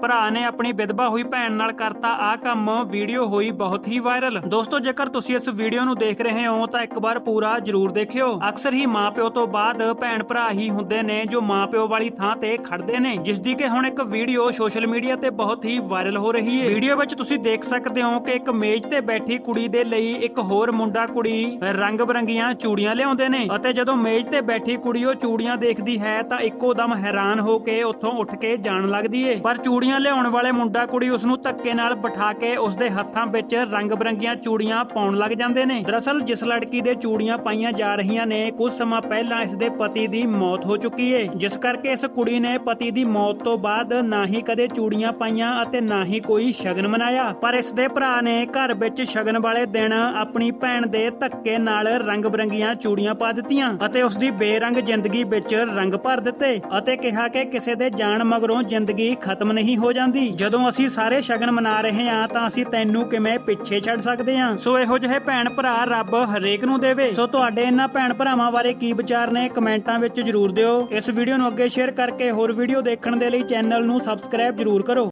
ਭਰਾ ਨੇ ਆਪਣੀ ਵਿਧਵਾ ਹੋਈ ਭੈਣ ਨਾਲ ਕਰਤਾ ਆ ਕੰਮ, ਵੀਡੀਓ ਹੋਈ ਬਹੁਤ ਹੀ ਵਾਇਰਲ। ਦੋਸਤੋ, ਜੇਕਰ ਤੁਸੀਂ ਇਸ ਵੀਡੀਓ ਨੂੰ ਦੇਖ ਰਹੇ ਹੋ, ਤਾਂ ਇੱਕ ਵਾਰ ਪੂਰਾ ਜਰੂਰ ਦੇਖਿਓ। ਅਕਸਰ ਹੀ ਮਾਪਿਓ ਤੋਂ ਬਾਅਦ ਭੈਣ ਭਰਾ ਹੀ ਹੁੰਦੇ ਨੇ, ਜੋ ਮਾਪਿਓ ਵਾਲੀ ਥਾਂ ਤੇ ਖੜਦੇ ਨੇ ਜਿਸ ਦੀ ਕਿ ਹੁਣ ਇੱਕ ਵੀਡੀਓ ਸੋਸ਼ਲ ਮੀਡੀਆ ਤੇ ਬਹੁਤ ਹੀ ਵਾਇਰਲ ਹੋ ਰਹੀ ਹੈ ਵੀਡੀਓ ਵਿੱਚ ਤੁਸੀਂ ਦੇਖ ਸਕਦੇ ਹੋ ਕਿ ਇੱਕ ਮੇਜ਼ ਤੇ ਬੈਠੀ ਕੁੜੀ ਦੇ ਲਈ ਇੱਕ ਹੋਰ ਮੁੰਡਾ ਕੁੜੀ ਰੰਗ ਬਰੰਗੀਆਂ ਚੂੜੀਆਂ ਲਿਆਉਂਦੇ ਨੇ ਅਤੇ ਜਦੋਂ ਮੇਜ਼ ਤੇ ਬੈਠੀ ਕੁੜੀ ਉਹ ਚੂੜੀਆਂ ਦੇਖਦੀ ਹੈ, ਤਾਂ ਇੱਕੋ ਦਮ ਹੈਰਾਨ ਹੋ ਕੇ ਉੱਥੋਂ ਉੱਠ ਕੇ ਜਾਣ ਲੱਗਦੀ ਏ। ਪਰ ਚੂੜੀ ਚੂੜੀਆਂ ਲਿਆਉਣ ਵਾਲੇ ਮੁੰਡਾ ਕੁੜੀ ਉਸ ਨੂੰ ਧੱਕੇ ਨਾਲ ਬਿਠਾ ਕੇ ਉਸ ਦੇ ਹੱਥਾਂ ਵਿੱਚ ਰੰਗ ਬਰੰਗੀਆਂ ਚੂੜੀਆਂ ਪਾਉਣ ਲੱਗ ਜਾਂਦੇ ਨੇ। ਦਰਅਸਲ, ਜਿਸ ਲੜਕੀ ਦੇ ਚੂੜੀਆਂ ਪਾਈਆਂ ਜਾ ਰਹੀਆਂ ਨੇ, ਕੁਝ ਸਮਾਂ ਪਹਿਲਾਂ ਇਸ ਦੇ ਪਤੀ ਦੀ ਮੌਤ ਹੋ ਚੁੱਕੀ ਏ। ਜਿਸ ਕਰਕੇ ਇਸ ਕੁੜੀ ਨੇ ਪਤੀ ਦੀ ਮੌਤ ਤੋਂ ਬਾਅਦ ਨਾ ਹੀ ਕਦੇ ਚੂੜੀਆਂ ਪਾਈਆਂ ਅਤੇ ਨਾ ਹੀ ਕੋਈ ਸ਼ਗਨ ਮਨਾਇਆ। ਪਰ ਇਸ ਦੇ ਭਰਾ ਨੇ ਘਰ ਵਿੱਚ ਸ਼ਗਨ ਵਾਲੇ ਦਿਨ ਆਪਣੀ ਭੈਣ ਦੇ ਧੱਕੇ ਨਾਲ ਰੰਗ ਬਰੰਗੀਆਂ ਚੂੜੀਆਂ ਪਾ ਦਿੱਤੀਆਂ ਅਤੇ ਉਸ ਦੀ ਬੇਰੰਗ ਜ਼ਿੰਦਗੀ ਵਿੱਚ ਰੰਗ ਭਰ ਦਿੱਤੇ ਅਤੇ ਕਿਹਾ ਕਿ ਕਿਸੇ ਦੇ ਜਾਣ ਮਗਰੋਂ ਜ਼ਿੰਦਗੀ ਖਤਮ ਨਹੀਂ ਹੋ ਜਾਂਦੀ। ਜਦੋਂ ਅਸੀਂ ਸਾਰੇ ਸ਼ਗਨ ਮਨਾ ਰਹੇ ਹਾਂ, ਤਾਂ ਅਸੀਂ ਤੈਨੂੰ ਕਿਵੇਂ ਪਿੱਛੇ ਛੱਡ ਸਕਦੇ ਹਾਂ? ਸੋ ਇਹੋ ਜਿਹੇ ਭੈਣ ਭਰਾ ਰੱਬ ਹਰੇਕ ਨੂੰ ਦੇਵੇ। ਸੋ ਤੁਹਾਡੇ ਇਹਨਾਂ ਭੈਣ ਭਰਾਵਾਂ ਬਾਰੇ ਕੀ ਵਿਚਾਰ ਨੇ, ਕਮੈਂਟਾਂ ਵਿੱਚ ਜਰੂਰ ਦਿਓ। ਇਸ ਵੀਡੀਓ ਨੂੰ ਅੱਗੇ ਸ਼ੇਅਰ ਕਰਕੇ ਹੋਰ ਵੀਡੀਓ ਦੇਖਣ ਦੇ ਲਈ ਚੈਨਲ ਨੂੰ ਸਬਸਕ੍ਰਾਈਬ ਜਰੂਰ ਕਰੋ।